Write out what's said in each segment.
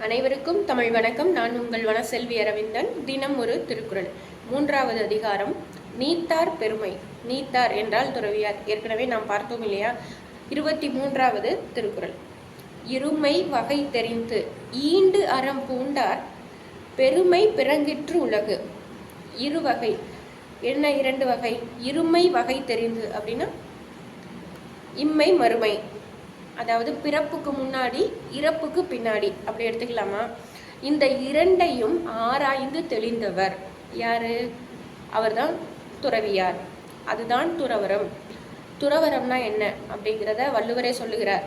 அனைவருக்கும் தமிழ் வணக்கம். நான் உங்கள் வனசெல்வி அரவிந்தன். தினம் ஒரு திருக்குறள். மூன்றாவது அதிகாரம். நீத்தார் பெருமை. நீத்தார் என்றால் துறவியார். ஏற்கனவே நாம் பார்த்தோம் இல்லையா? இருபத்தி மூன்றாவது திருக்குறள். இருமை வகை தெரிந்து ஈண்டு அறம் பூண்டார் பெருமை பிறங்கிற்று உலகு. இருவகை என்ன இரண்டு வகை? இருமை வகை தெரிந்து அப்படின்னா இம்மை மறுமை. அதாவது பிறப்புக்கு முன்னாடி இறப்புக்கு பின்னாடி அப்படி எடுத்துக்கலாமா? இந்த இரண்டையும் ஆராய்ந்து தெளிந்தவர். யாரு? அவர்தான் துறவியார். அதுதான் துறவரம். துறவரம்னா என்ன? அப்படிங்கிறத வள்ளுவரே சொல்லுகிறார்.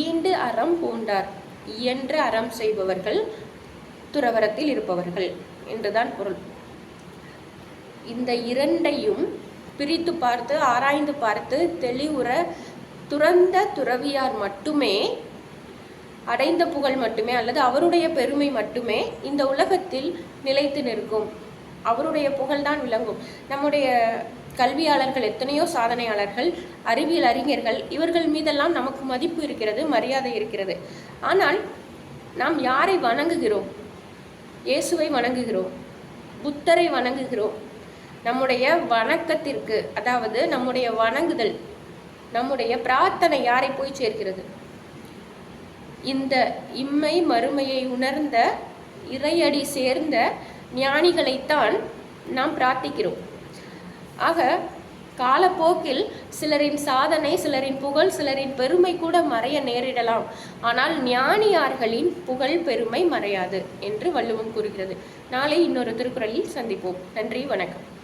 ஈண்டு அறம் பூண்டார். இயன்று அறம் செய்பவர்கள் துறவரத்தில் இருப்பவர்கள் என்றுதான் பொருள். இந்த இரண்டையும் பிரித்து பார்த்து ஆராய்ந்து பார்த்து தெளிவுற துறந்த துறவியார் மட்டுமே அடைந்த புகழ் மட்டுமே அல்லது அவருடைய பெருமை மட்டுமே இந்த உலகத்தில் நிலைத்து நிற்கும். அவருடைய புகழ்தான் விளங்கும். நம்முடைய கல்வியாளர்கள் எத்தனையோ சாதனையாளர்கள் அறிவியல் அறிஞர்கள் இவர்கள் மீதெல்லாம் நமக்கு மதிப்பு இருக்கிறது மரியாதை இருக்கிறது. ஆனால் நாம் யாரை வணங்குகிறோம்? இயேசுவை வணங்குகிறோம்? புத்தரை வணங்குகிறோம்? நம்முடைய வணக்கத்திற்கு அதாவது நம்முடைய வணங்குதல் நம்முடைய பிரார்த்தனை யாரை போய் சேர்க்கிறது? இந்த இம்மை மறுமையை உணர்ந்த இறையடி சேர்ந்த ஞானிகளைத்தான் நாம் பிரார்த்திக்கிறோம். ஆக காலப்போக்கில் சிலரின் சாதனை சிலரின் புகழ் சிலரின் பெருமை கூட மறைய நேரிடலாம். ஆனால் ஞானியார்களின் புகழ் பெருமை மறையாது என்று வள்ளுவம் கூறுகிறது. நாளை இன்னொரு திருக்குறளில் சந்திப்போம். நன்றி வணக்கம்.